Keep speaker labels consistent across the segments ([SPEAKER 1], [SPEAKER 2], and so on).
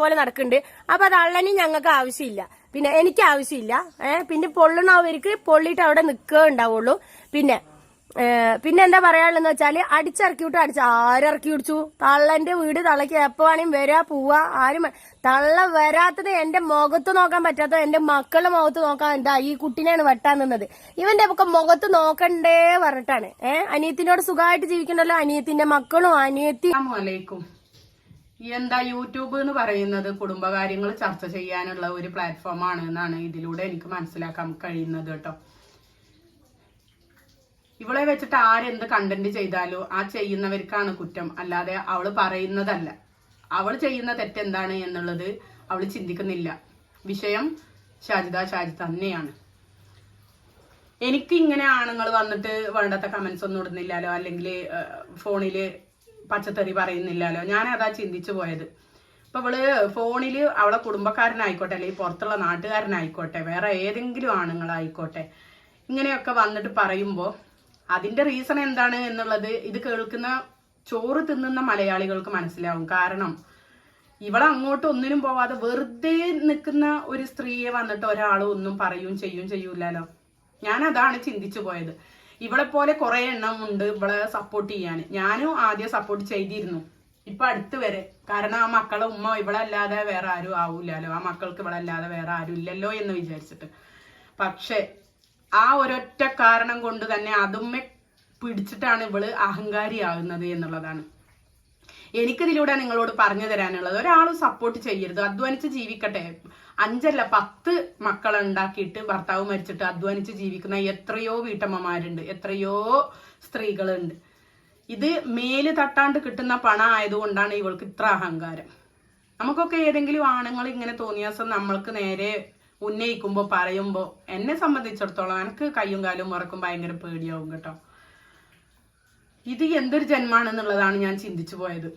[SPEAKER 1] പോലെ നടക്കുന്നുണ്ട്. അപ്പൊ അത് ഞങ്ങൾക്ക് ആവശ്യമില്ല. പിന്നെ എനിക്ക് ആവശ്യമില്ല. ഏഹ് പിന്നെ പൊള്ളണവർക്ക് പൊള്ളിയിട്ട് അവിടെ നിൽക്കുക ഉണ്ടാവുള്ളൂ. പിന്നെ പിന്നെ എന്താ പറയാനുള്ളതെന്ന് വെച്ചാൽ അടിച്ചിറക്കി വിട്ടു അടിച്ച് ആരിറക്കി പിടിച്ചു. തള്ളന്റെ വീട് തള്ളക്ക് എപ്പോ വേണേലും വരാ പോവാ ആരും തള്ള വരാത്തത് എന്റെ മുഖത്ത് നോക്കാൻ പറ്റാത്തത് എന്റെ മക്കളുടെ മുഖത്ത് നോക്കാൻ എന്താ ഈ കുട്ടീനെയാണ് വെട്ടാൻ നിന്നത്. ഇവന്റെ ഒക്കെ മുഖത്ത് നോക്കണ്ടേ പറഞ്ഞിട്ടാണ്. ഏഹ് അനിയത്തിനോട് സുഖമായിട്ട് ജീവിക്കണ്ടല്ലോ അനിയത്തിന്റെ മക്കളും അനിയത്തി
[SPEAKER 2] അസ്സലാമലൈക്കും എന്താ യൂട്യൂബ് എന്ന് പറയുന്നത്? കുടുംബകാര്യങ്ങൾ ചർച്ച ചെയ്യാനുള്ള ഒരു പ്ലാറ്റ്ഫോമാണ് എന്നാണ് ഇതിലൂടെ എനിക്ക് മനസ്സിലാക്കാൻ കഴിയുന്നത് കേട്ടോ. ഇവളെ വെച്ചിട്ട് ആരെന്ത് കണ്ടന്റ് ചെയ്താലോ ആ ചെയ്യുന്നവർക്കാണ് കുറ്റം. അല്ലാതെ അവൾ പറയുന്നതല്ല. അവൾ ചെയ്യുന്ന തെറ്റെന്താണ് എന്നുള്ളത് അവൾ ചിന്തിക്കുന്നില്ല. വിഷയം ഷാജിദ ഷാജി തന്നെയാണ്. എനിക്ക് ഇങ്ങനെ ആണുങ്ങൾ വന്നിട്ട് വേണ്ടാത്ത കമന്റ്സ് ഒന്നും ഇടുന്നില്ലല്ലോ. അല്ലെങ്കിൽ ഫോണിൽ പച്ചത്തെറി പറയുന്നില്ലല്ലോ. അതാ ചിന്തിച്ചു പോയത്. ഇപ്പൊ ഇവൾ ഫോണിൽ അവളെ കുടുംബക്കാരനായിക്കോട്ടെ അല്ലെങ്കിൽ പുറത്തുള്ള നാട്ടുകാരനായിക്കോട്ടെ വേറെ ഏതെങ്കിലും ആണുങ്ങളായിക്കോട്ടെ ഇങ്ങനെയൊക്കെ വന്നിട്ട് പറയുമ്പോൾ അതിന്റെ റീസൺ എന്താണ് എന്നുള്ളത് ഇത് കേൾക്കുന്ന ചോറ് തിന്നുന്ന മലയാളികൾക്ക് മനസ്സിലാവും. കാരണം ഇവളെ അങ്ങോട്ട് ഒന്നിനും പോവാതെ വെറുതെ നിൽക്കുന്ന ഒരു സ്ത്രീയെ വന്നിട്ട് ഒരാൾ ഒന്നും പറയും ചെയ്യും ചെയ്യൂലല്ലോ ഞാൻ അതാണ് ചിന്തിച്ചു പോയത്. ഇവളെ പോലെ കുറെ എണ്ണം ഉണ്ട് ഇവളെ സപ്പോർട്ട് ചെയ്യാൻ. ഞാനും ആദ്യം സപ്പോർട്ട് ചെയ്തിരുന്നു. ഇപ്പൊ അടുത്ത് വരെ. കാരണം ആ മക്കളെ ഉമ്മ ഇവളല്ലാതെ വേറെ ആരും ആവൂലല്ലോ. ആ മക്കൾക്ക് ഇവളല്ലാതെ വേറെ ആരും ഇല്ലല്ലോ എന്ന് വിചാരിച്ചിട്ട്. പക്ഷെ ആ ഒരൊറ്റ കാരണം കൊണ്ട് തന്നെ അതുമ്മെ പിടിച്ചിട്ടാണ് ഇവൾ അഹങ്കാരിയാകുന്നത് എന്നുള്ളതാണ്. എനിക്കിതിലൂടെ നിങ്ങളോട് പറഞ്ഞു തരാനുള്ളത്. ഒരാളും സപ്പോർട്ട് ചെയ്യരുത്. അധ്വാനിച്ച് ജീവിക്കട്ടെ. അഞ്ചല്ല പത്ത് മക്കളെ ഉണ്ടാക്കിയിട്ട് ഭർത്താവ് മരിച്ചിട്ട് അധ്വാനിച്ച് ജീവിക്കുന്ന എത്രയോ വീട്ടമ്മമാരുണ്ട്. എത്രയോ സ്ത്രീകളുണ്ട്. ഇത് മേൽ തട്ടാണ്ട് കിട്ടുന്ന പണം ആയതുകൊണ്ടാണ് ഇവൾക്ക് ഇത്ര അഹങ്കാരം. നമുക്കൊക്കെ ഏതെങ്കിലും ആണുങ്ങൾ ഇങ്ങനെ തോന്നിയാസം നമ്മൾക്ക് നേരെ ഉന്നയിക്കുമ്പോൾ പറയുമ്പോൾ എന്നെ സംബന്ധിച്ചിടത്തോളം എനിക്ക് കയ്യും കാലും ഉറക്കും ഭയങ്കര പേടിയാവും കേട്ടോ. ഇത് എന്തൊരു ജന്മാണെന്നുള്ളതാണ് ഞാൻ ചിന്തിച്ചു പോയത്.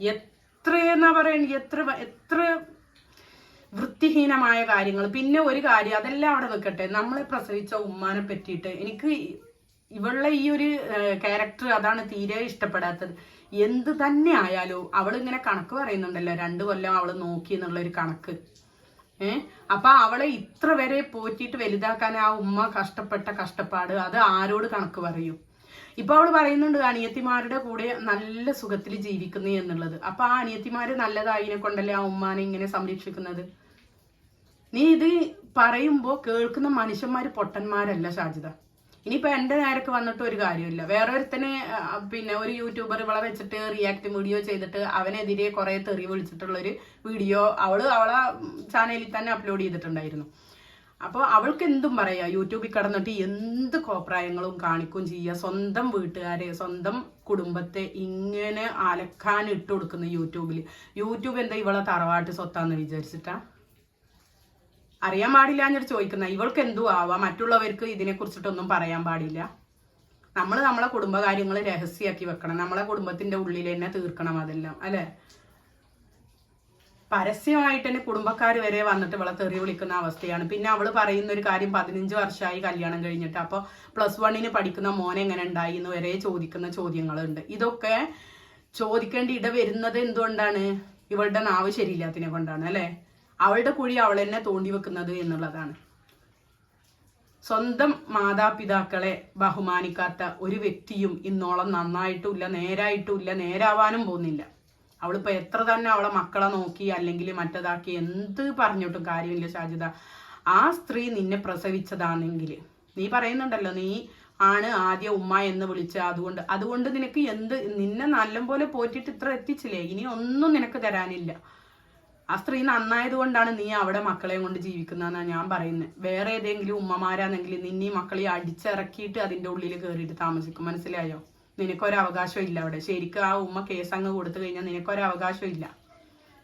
[SPEAKER 2] എത്ര എന്ന് പറയുക എത്ര എത്ര വൃത്തിഹീനമായ കാര്യങ്ങൾ. പിന്നെ ഒരു കാര്യം അതെല്ലാം അവിടെ നിൽക്കട്ടെ. നമ്മളെ പ്രസവിച്ച ഉമ്മാനെ പറ്റിയിട്ട് എനിക്ക് ഇവളുടെ ഈ ഒരു ക്യാരക്ടർ അതാണ് തീരെ ഇഷ്ടപ്പെടാത്തത്. എന്ത് തന്നെ ആയാലും അവൾ ഇങ്ങനെ കണക്ക് പറയുന്നുണ്ടല്ലോ രണ്ടു കൊല്ലം അവൾ നോക്കി എന്നുള്ള ഒരു കണക്ക്. ഏഹ് അപ്പൊ അവളെ ഇത്ര വരെ പോറ്റിയിട്ട് വലുതാക്കാൻ ആ ഉമ്മ കഷ്ടപ്പെട്ട കഷ്ടപ്പാട് അത് ആരോട് കണക്ക് പറയും? ഇപ്പൊ അവൾ പറയുന്നുണ്ട് അനിയത്തിമാരുടെ കൂടെ നല്ല സുഖത്തിൽ ജീവിക്കുന്നു എന്നുള്ളത്. അപ്പൊ ആ അനിയത്തിമാര് നല്ലതായിനെ കൊണ്ടല്ലേ ആ ഉമ്മാനെ ഇങ്ങനെ സംരക്ഷിക്കുന്നത്? നീ ഇത് പറയുമ്പോ കേൾക്കുന്ന മനുഷ്യന്മാര് പൊട്ടന്മാരല്ല ഷാജിത. ഇനിയിപ്പോ എന്റെ നേരക്ക് വന്നിട്ട് ഒരു കാര്യമില്ല. വേറെ ഒരുത്തനെ ആ, പിന്നെ ഒരു യൂട്യൂബർ ഇവളെ വെച്ചിട്ട് റിയാക്ട് വീഡിയോ ചെയ്തിട്ട് അവനെതിരെ കുറെ തെറി വിളിച്ചിട്ടുള്ള ഒരു വീഡിയോ അവൾ അവളെ ചാനലിൽ തന്നെ അപ്ലോഡ് ചെയ്തിട്ടുണ്ടായിരുന്നു. അപ്പോൾ അവൾക്ക് എന്തും പറയാ യൂട്യൂബിൽ കടന്നിട്ട് എന്ത് കോപ്രായങ്ങളും കാണിക്കും ചെയ്യുക സ്വന്തം വീട്ടുകാരെ സ്വന്തം കുടുംബത്തെ ഇങ്ങനെ അലക്കാൻ ഇട്ട് കൊടുക്കുന്ന യൂട്യൂബിൽ യൂട്യൂബ് എന്താ ഇവളെ തറവാട്ട് സ്വത്താന്ന് വിചാരിച്ചിട്ടാ? അറിയാൻ പാടില്ല എന്ന് ചോദിക്കുന്ന ഇവൾക്ക് എന്തു ആവാം? മറ്റുള്ളവർക്ക് ഇതിനെ കുറിച്ചിട്ടൊന്നും പറയാൻ പാടില്ല. നമ്മൾ നമ്മളെ കുടുംബകാര്യങ്ങൾ രഹസ്യമാക്കി വെക്കണം. നമ്മളെ കുടുംബത്തിന്റെ ഉള്ളിൽ തന്നെ തീർക്കണം അതെല്ലാം അല്ലെ? പരസ്യമായിട്ട് തന്നെ കുടുംബക്കാർ വരെ വന്നിട്ട് ഇവളെ തെറി വിളിക്കുന്ന അവസ്ഥയാണ്. പിന്നെ അവൾ പറയുന്ന ഒരു കാര്യം പതിനഞ്ച് വർഷമായി കല്യാണം കഴിഞ്ഞിട്ട്. അപ്പോൾ പ്ലസ് വണ്ണിന് പഠിക്കുന്ന മോൻ എങ്ങനെ ഉണ്ടായി എന്ന് വരെ ചോദിക്കുന്ന ചോദ്യങ്ങളുണ്ട്. ഇതൊക്കെ ചോദിക്കേണ്ട ഇട വരുന്നത് എന്തുകൊണ്ടാണ്? ഇവളുടെ നാവ് ശരിയില്ലാത്തതിനെ കൊണ്ടാണ് അല്ലെ? അവളുടെ കുഴി അവൾ തന്നെ തോണ്ടി വെക്കുന്നത് എന്നുള്ളതാണ്. സ്വന്തം മാതാപിതാക്കളെ ബഹുമാനിക്കാത്ത ഒരു വ്യക്തിയും ഇന്നോളം നന്നായിട്ടുമില്ല നേരായിട്ടുമില്ല നേരാവാനും പോകുന്നില്ല. അവളിപ്പോ എത്ര തന്നെ അവളെ മക്കളെ നോക്കി അല്ലെങ്കിൽ മറ്റേതാക്കി എന്ത് പറഞ്ഞിട്ടും കാര്യമില്ല ഷാജിദ ആ സ്ത്രീ നിന്നെ പ്രസവിച്ചതാണെങ്കിൽ നീ പറയുന്നുണ്ടല്ലോ നീ ആണ് ആദ്യ ഉമ്മ എന്ന് വിളിച്ച അതുകൊണ്ട്. അതുകൊണ്ട് നിനക്ക് എന്ത് നിന്നെ നല്ലപോലെ പോറ്റിട്ട് ഇത്ര എത്തിച്ചില്ലേ? ഇനി ഒന്നും നിനക്ക് തരാനില്ല. ആ സ്ത്രീ നന്നായത് കൊണ്ടാണ് നീ അവിടെ മക്കളെയും കൊണ്ട് ജീവിക്കുന്നതെന്നാണ് ഞാൻ പറയുന്നത് വേറെ ഏതെങ്കിലും ഉമ്മമാരാണെങ്കിൽ നിന്നീ മക്കളെ അടിച്ചിറക്കിയിട്ട് അതിന്റെ ഉള്ളിൽ കയറിയിട്ട് താമസിക്കും. മനസ്സിലായോ? നിനക്കൊരു അവകാശം ഇല്ല അവിടെ. ശരിക്കും ആ ഉമ്മ കേസ് അങ്ങ് കൊടുത്തു കഴിഞ്ഞാൽ നിനക്കൊരവകാശം ഇല്ല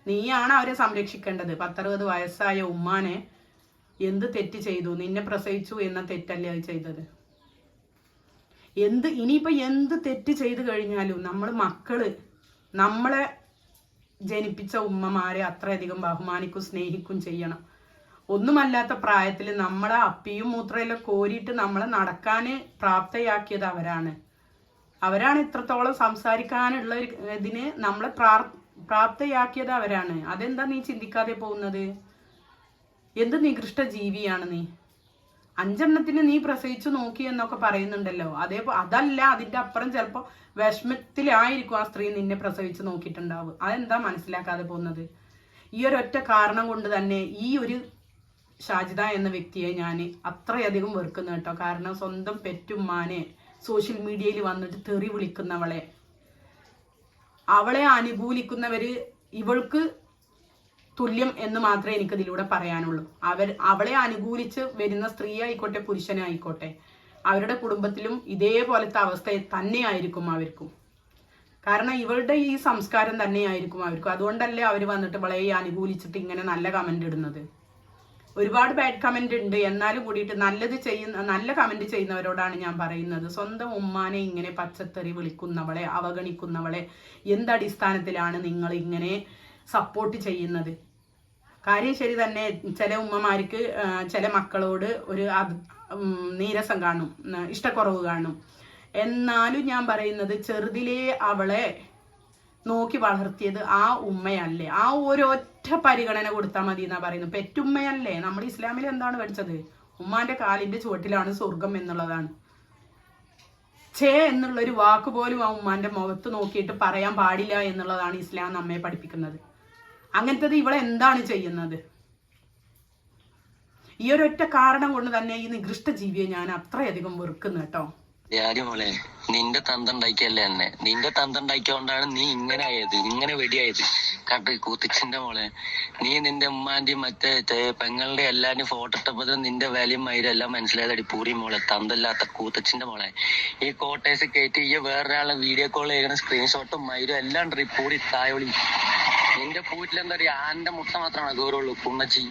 [SPEAKER 2] നീയാണ് അവരെ സംരക്ഷിക്കേണ്ടത്. പത്തറുപത് വയസ്സായ ഉമ്മാനെ എന്ത് തെറ്റ് ചെയ്തു? നിന്നെ പ്രസവിച്ചു എന്ന തെറ്റല്ലേ അത് ചെയ്തത്? എന്ത് ഇനിയിപ്പോ എന്ത് തെറ്റ് ചെയ്തു കഴിഞ്ഞാലും നമ്മൾ മക്കൾ നമ്മളെ ജനിപ്പിച്ച ഉമ്മമാരെ അത്രയധികം ബഹുമാനിക്കും സ്നേഹിക്കും ചെയ്യണം. ഒന്നുമല്ലാത്ത പ്രായത്തിൽ നമ്മളെ അപ്പിയും മൂത്രയിലും കോരിയിട്ട് നമ്മളെ നടക്കാന് പ്രാപ്തയാക്കിയത് അവരാണ്. അവരാണ് ഇത്രത്തോളം സംസാരിക്കാനുള്ള ഇതിന് നമ്മളെ പ്രാർ പ്രാപ്തയാക്കിയത് അവരാണ്. അതെന്താ നീ ചിന്തിക്കാതെ പോകുന്നത്? എന്ത് നികൃഷ്ട ജീവിയാണ് നീ? അഞ്ചെണ്ണത്തിന് നീ പ്രസവിച്ചു നോക്കി എന്നൊക്കെ പറയുന്നുണ്ടല്ലോ. അതേ അതല്ല അതിന്റെ അപ്പുറം ചിലപ്പോ വിഷമത്തിലായിരിക്കും ആ സ്ത്രീ നിന്നെ പ്രസവിച്ചു നോക്കിയിട്ടുണ്ടാവും അതെന്താ മനസ്സിലാക്കാതെ പോകുന്നത്? ഈ ഒരൊറ്റ കാരണം കൊണ്ട് തന്നെ ഈ ഒരു ഷാജിദ എന്ന വ്യക്തിയെ ഞാൻ അത്രയധികം വെറുക്കുന്നു കേട്ടോ. കാരണം സ്വന്തം പെറ്റുമ്മാനെ സോഷ്യൽ മീഡിയയിൽ വന്നിട്ട് തെറി വിളിക്കുന്നവളെ. അവളെ അനുകൂലിക്കുന്നവർ ഇവൾക്ക് തുല്യം എന്ന് മാത്രമേ എനിക്ക് ഇതിലൂടെ പറയാനുള്ളൂ. അവർ അവളെ അനുകൂലിച്ച് വരുന്ന സ്ത്രീ ആയിക്കോട്ടെ പുരുഷനായിക്കോട്ടെ അവരുടെ കുടുംബത്തിലും ഇതേപോലത്തെ അവസ്ഥ തന്നെയായിരിക്കും അവർക്കും. കാരണം ഇവളുടെ ഈ സംസ്കാരം തന്നെയായിരിക്കും അവർക്കും. അതുകൊണ്ടല്ലേ അവർ വന്നിട്ട് വളരെ അനുകൂലിച്ചിട്ട് ഇങ്ങനെ നല്ല കമന്റ് ഇടുന്നത്. ഒരുപാട് ബാഡ് കമന്റ് ഉണ്ട്. എന്നാലും കൂടിയിട്ട് നല്ലത് ചെയ്യുന്ന നല്ല കമന്റ് ചെയ്യുന്നവരോടാണ് ഞാൻ പറയുന്നത്. സ്വന്തം ഉമ്മാനെ ഇങ്ങനെ പച്ചത്തെറി വിളിക്കുന്നവളെ അവഗണിക്കുന്നവളെ എന്തടിസ്ഥാനത്തിലാണ് നിങ്ങൾ ഇങ്ങനെ സപ്പോർട്ട് ചെയ്യുന്നത്? കാര്യം ശരി തന്നെ ചില ഉമ്മമാർക്ക് ചില മക്കളോട് ഒരു നീരസം കാണും ഇഷ്ടക്കുറവ് കാണും. എന്നാലും ഞാൻ പറയുന്നത് ചെറുതിലേ അവളെ നോക്കി വളർത്തിയത് ആ ഉമ്മയല്ലേ. ആ ഒരൊറ്റ പരിഗണന കൊടുത്താൽ മതി എന്നാ പറയുന്നത്. പെറ്റുമ്മയല്ലേ. നമ്മൾ ഇസ്ലാമിൽ എന്താണ് പഠിച്ചത്? ഉമ്മാന്റെ കാലിന്റെ ചുവട്ടിലാണ് സ്വർഗം എന്നുള്ളതാണ്. ചേ എന്നുള്ള ഒരു വാക്ക് പോലും ആ ഉമ്മാന്റെ മുഖത്ത് നോക്കിയിട്ട് പറയാൻ പാടില്ല എന്നുള്ളതാണ് ഇസ്ലാം നമ്മെ പഠിപ്പിക്കുന്നത്. അങ്ങനത്തത് ഇവളെ എന്താണ് ചെയ്യുന്നത്? ഈ ഒരൊറ്റ കാരണം കൊണ്ട് തന്നെ ഈ നികൃഷ്ട ജീവിയെ ഞാൻ അത്രയധികം വെറുക്കുന്നു കേട്ടോ.
[SPEAKER 3] മോളെ നിന്റെ തന്തണ്ടാക്കിയല്ലേ എന്നെ? നിന്റെ തന്തണ്ടാക്കിയോണ്ടാണ് നീ ഇങ്ങനെ ആയത് ഇങ്ങനെ വെടിയായത്. കണ്ട് കൂത്തിച്ചിന്റെ മോളെ? നീ നിന്റെ ഉമ്മാന്റെയും മറ്റേ പെങ്ങളുടെ എല്ലാരും ഫോട്ടോ ഇട്ടപ്പോ നിന്റെ വിലയും മൈരും എല്ലാം മനസ്സിലായതടി പൂരി മോളെ തന്തല്ലാത്ത കൂത്തച്ചിന്റെ മോളെ. ഈ കോട്ടേഴ്സ് കയറ്റി ഈ വേറൊരാളെ വീഡിയോ കോൾ ചെയ്യണ സ്ക്രീൻഷോട്ടും മൈരും എല്ലാം ഉണ്ട്. പൂരി തായോളി നിന്റെ പൂറ്റിലെന്താ ആന്റെ മുട്ട മാത്രമാണ്? ഗൗരവുള്ളൂ കുണ്ണച്ചി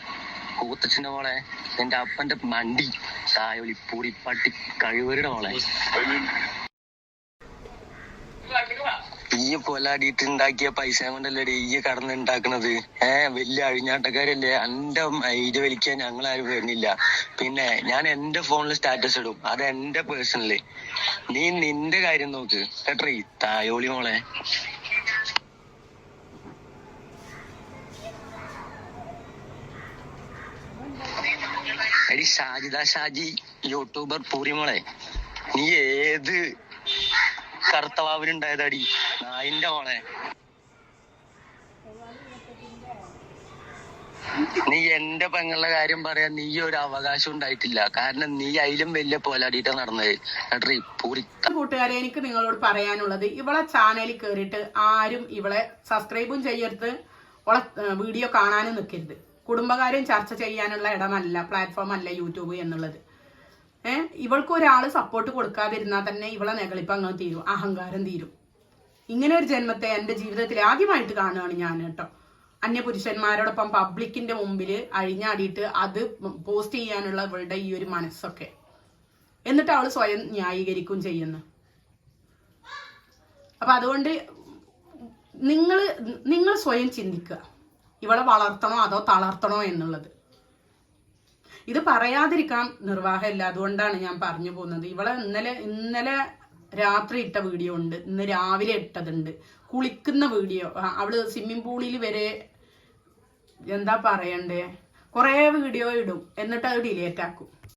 [SPEAKER 3] കൂത്തച്ഛന്റെ മോളെ എന്റെ അപ്പന്റെ മണ്ടി തായൊളി പൂടി പട്ടി കഴിവരുടെ മോളെ. ഈ പൊലാടിയിട്ട് ഉണ്ടാക്കിയ പൈസ കൊണ്ടല്ലേ ഈ കടന്ന് ഉണ്ടാക്കണത്? വലിയ അഴിഞ്ഞാട്ടക്കാരല്ലേ. എന്റെ ഐഡി വലിക്കാൻ ഞങ്ങൾ ആരും വരുന്നില്ല. പിന്നെ ഞാൻ എന്റെ ഫോണിൽ സ്റ്റാറ്റസ് ഇടും. അത് എന്റെ പേഴ്സണൽ. നീ നിന്റെ കാര്യം നോക്ക്. കേട്ടറി തായോളി മോളെ. ഷാജിദ ഷാജി യൂട്യൂബർ പൂരിമോളെ നീ ഏത് കറുത്തവാവിനുണ്ടായതടി? നായിന്റെ മോളെ. നീ എന്റെ പെങ്ങളുടെ കാര്യം പറയാൻ നീ ഒരു അവകാശം ഉണ്ടായിട്ടില്ല. കാരണം നീ അതിലും വലിയ പോലാടിയിട്ടാ നടന്നത്.
[SPEAKER 2] കൂട്ടുകാരെ എനിക്ക് നിങ്ങളോട് പറയാനുള്ളത് ഇവളെ ചാനലിൽ കയറിയിട്ട് ആരും ഇവളെ സബ്സ്ക്രൈബും ചെയ്യരുത്. ഇവളെ വീഡിയോ കാണാനും നിൽക്കരുത് കുടുംബകാര്യം ചർച്ച ചെയ്യാനുള്ള ഇടമല്ല പ്ലാറ്റ്ഫോം അല്ല യൂട്യൂബ് എന്നുള്ളത്. ഏഹ് ഇവൾക്ക് ഒരാൾ സപ്പോർട്ട് കൊടുക്കാതിരുന്നാൽ തന്നെ ഇവളെ നെകളിപ്പം അങ്ങ് തീരും അഹങ്കാരം തീരും. ഇങ്ങനെ ഒരു ജന്മത്തെ എന്റെ ജീവിതത്തിൽ ആദ്യമായിട്ട് കാണുകയാണ് ഞാൻ കേട്ടോ. അന്യപുരുഷന്മാരോടൊപ്പം പബ്ലിക്കിന്റെ മുമ്പിൽ അഴിഞ്ഞാടിയിട്ട് അത് പോസ്റ്റ് ചെയ്യാനുള്ള ഇവളുടെ ഈ ഒരു മനസ്സൊക്കെ. എന്നിട്ട് അവൾ സ്വയം ന്യായീകരിക്കും ചെയ്യുന്നു. അപ്പൊ അതുകൊണ്ട് നിങ്ങൾ നിങ്ങൾ സ്വയം ചിന്തിക്കുക. ഇവളെ വളർത്തണോ അതോ തളർത്തണോ എന്നുള്ളത്. ഇത് പറയാതിരിക്കാൻ നിർവാഹമില്ല. അതുകൊണ്ടാണ് ഞാൻ പറഞ്ഞു പോകുന്നത്. ഇവളെ ഇന്നലെ ഇന്നലെ രാത്രി ഇട്ട വീഡിയോ ഉണ്ട്. ഇന്ന് രാവിലെ ഇട്ടതുണ്ട്. കുളിക്കുന്ന വീഡിയോ. അവൾ സ്വിമ്മിംഗ് പൂളിൽ വരെ എന്താ പറയണ്ടേ? കുറേ വീഡിയോ ഇടും. എന്നിട്ട് അത് ഡിലേറ്റ് ആക്കും